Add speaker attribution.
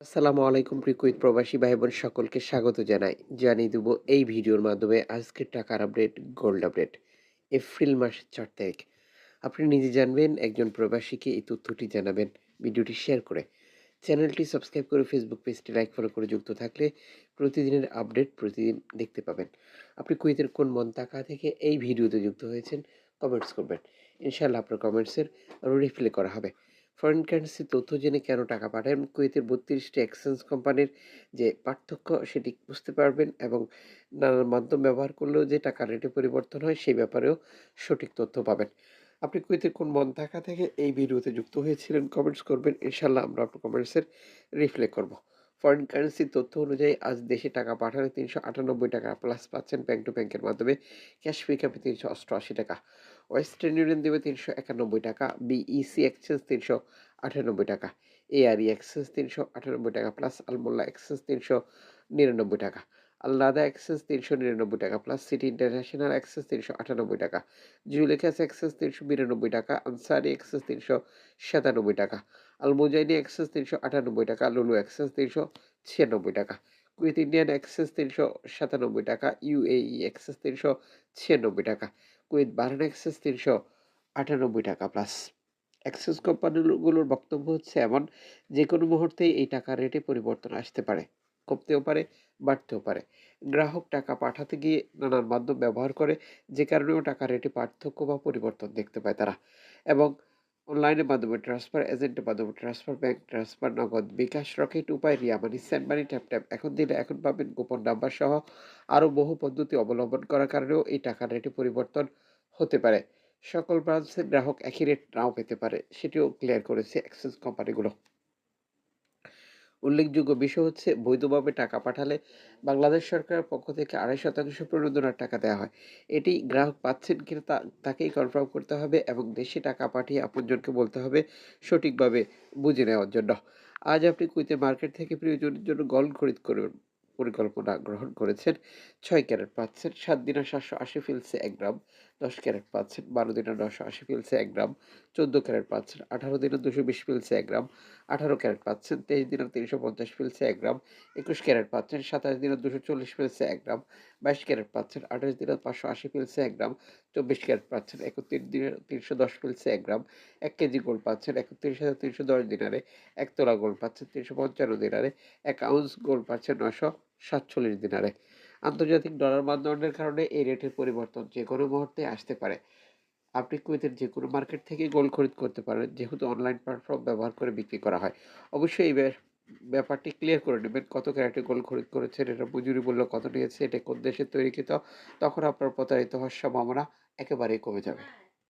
Speaker 1: আসসালামু আলাইকুম প্রিকুইত প্রবাসী ভাই বোন সকলকে স্বাগত জানাই। জানিয়ে দেবো এই ভিডিওর মাধ্যমে আজকের টাকার আপডেট গোল্ড আপডেট এপ্রিল মাসের চার তারিখ। আপনি নিজে জানবেন, একজন প্রবাসীকে এই তথ্যটি জানাবেন। ভিডিওটি শেয়ার করে চ্যানেলটি সাবস্ক্রাইব করে ফেসবুক পেজটি লাইক ফলো করে যুক্ত থাকলে প্রতিদিনের আপডেট প্রতিদিন দেখতে পাবেন। আপনি কুয়েতের কোন মন্তাকা থেকে এই ভিডিওতে যুক্ত হয়েছেন কমেন্টস করবেন। ইনশাআল্লাহ আপনার কমেন্টসের রিপ্লাই করা হবে। ফরেন কারেন্সি তথ্য জেনে কেন টাকা পাঠান কুয়েতের বত্রিশটি এক্সচেঞ্জ কোম্পানির যে পার্থক্য সেটি বুঝতে পারবেন এবং নানান মাধ্যম ব্যবহার করলেও যে টাকা রেটে পরিবর্তন হয়, সেই ব্যাপারেও সঠিক তথ্য পাবেন। আপনি কুয়েতের কোন মন থাকা থেকে এই ভিডিওতে যুক্ত হয়েছিলেন কমেন্টস করবেন। ইনশাল্লাহ আমরা আপনার কমেন্টসের রিফ্লেক্ট করব। ফরেন কারেন্সির তথ্য অনুযায়ী আজ দেশে টাকা পাঠালে তিনশো আটানব্বই টাকা প্লাস পাচ্ছেন ব্যাংক টু ব্যাংকের মাধ্যমে। ক্যাশ পিকআপে তিনশো অষ্টআশি টাকা। ওয়েস্টার্ন ইউনিয়ন দেবে তিনশো একানব্বই টাকা বিইসি এক্সচেঞ্জ তিনশো আটানব্বই টাকা এআরই এক্সচেঞ্জ তিনশো আটানব্বই টাকা প্লাস আলমোল্লা এক্সচেঞ্জ তিনশো নিরানব্বই টাকা আল্লাদা এক্সেস তিনশো নিরানব্বই টাকা প্লাস সিটি ইন্টারন্যাশনাল এক্সেস তিনশো আটানব্বই টাকা জুলেখাস এক্সেস তিনশো বিরানব্বই টাকা আনসারি এক্সেস তিনশো সাতানব্বই টাকা আলমোজাইনি এক্সেস তিনশো আটানব্বই টাকা লুলু এক্সেস তিনশো ছিয়ানব্বই টাকা কুইথ ইন্ডিয়ান এক্সেস তিনশো সাতানব্বই টাকা ইউএই এক্সেস তিনশো ছিয়ানব্বই টাকা কুইথ বাহারান এক্সেস তিনশো আটানব্বই টাকা প্লাস অ্যাক্সেস কোম্পানিগুলোর বক্তব্য হচ্ছে এমন যে কোনো মুহূর্তেই এই টাকার রেটে পরিবর্তন আসতে পারে, কমতেও পারে, বাড়তেও পারে। গ্রাহক টাকা পাঠাতে গিয়ে নানান মাধ্যম ব্যবহার করে, যে কারণেও টাকা রেটে পার্থক্য বা পরিবর্তন দেখতে পায় তারা। এবং অনলাইনের মাধ্যমে ট্রান্সফার এজেন্টের মাধ্যমে transfer bank transfer Nagad, bKash, Rocket, Upay Ria Money sent money tap tap এখন দিলে এখন পাবেন গোপন নাম্বার সহ আরও বহু পদ্ধতি অবলম্বন করার কারণেও এই টাকার রেটে পরিবর্তন হতে পারে। সকল ব্রাঞ্চের গ্রাহক একই রেট নাও পেতে পারে, সেটিও ক্লিয়ার করেছে অ্যাক্সেস কোম্পানিগুলো উল্লেখযোগ্য বিষয় হচ্ছে, বৈধভাবে টাকা পাঠালে বাংলাদেশ সরকারের পক্ষ থেকে আড়াই শতাংশ প্রণোদনার টাকা দেওয়া হয়। এটি গ্রাহক পাচ্ছেন কিনা তা, তাকেই কনফার্ম করতে হবে এবং দেশে টাকা পাঠিয়ে আপনজনকে বলতে হবে সঠিকভাবে বুঝে নেওয়ার জন্য। আজ আপনি কুইতে মার্কেট থেকে প্রিয়জনের জন্য গল খরিদ করবেন। পরিকল্পনা গ্রহণ করেছেন। ছয় ক্যারেট পাচ্ছেন, সাত দিনে সাতশো আশি ফিলসে এক গ্রাম, দশ ক্যারেট পাচ্ছেন, বারো দিনে নশো আশি ফিলসে এক গ্রাম, চোদ্দ ক্যারেট পাচ্ছেন, আঠারো দিনে দুশো বিশ ফিলসে এক গ্রাম, আঠারো ক্যারেট পাচ্ছেন, তেইশ দিনে তিনশো পঞ্চাশ ফিলসে এক গ্রাম, একুশ ক্যারেট পাচ্ছেন, সাতাশ দিনে দুশো চল্লিশ ফিলসে এক গ্রাম, বাইশ ক্যারেট পাচ্ছেন, আঠাশ দিনে পাঁচশো আশি ফিলসে এক গ্রাম, চব্বিশ ক্যারেট পাচ্ছেন, একত্রিশ দিনে তিনশো দশ ফিলসে এক গ্রাম, এক কেজি গোল্ড পাচ্ছেন, একত্রিশ হাজার তিনশো দশ দিনারে, এক তোলা গোল্ড পাচ্ছেন, তিনশো পঞ্চান্ন দিনারে, এক আউন্স গোল্ড পাচ্ছেন নশো সাতচল্লিশ দিনারে আন্তর্জাতিক ডলার মানদণ্ডের কারণে এই রেটের পরিবর্তন যে কোনো মুহূর্তে আসতে পারে। আপনি কুয়েতের যে কোনো মার্কেট থেকে গোল্ড খরিদ করতে পারেন, যেহেতু অনলাইন প্ল্যাটফর্ম ব্যবহার করে বিক্রি করা হয়। অবশ্যই এই ব্যাপারটি ক্লিয়ার করে নেবেন। কত ক্যারেটে গোল্ড খরিদ করেছেন, এটা মজুরি মূল্য কত নিয়েছে, এটা কোন দেশে তৈরিকৃত, তখন আপনার প্রতারিত হওয়ার সম্ভাবনা একেবারেই কমে যাবে।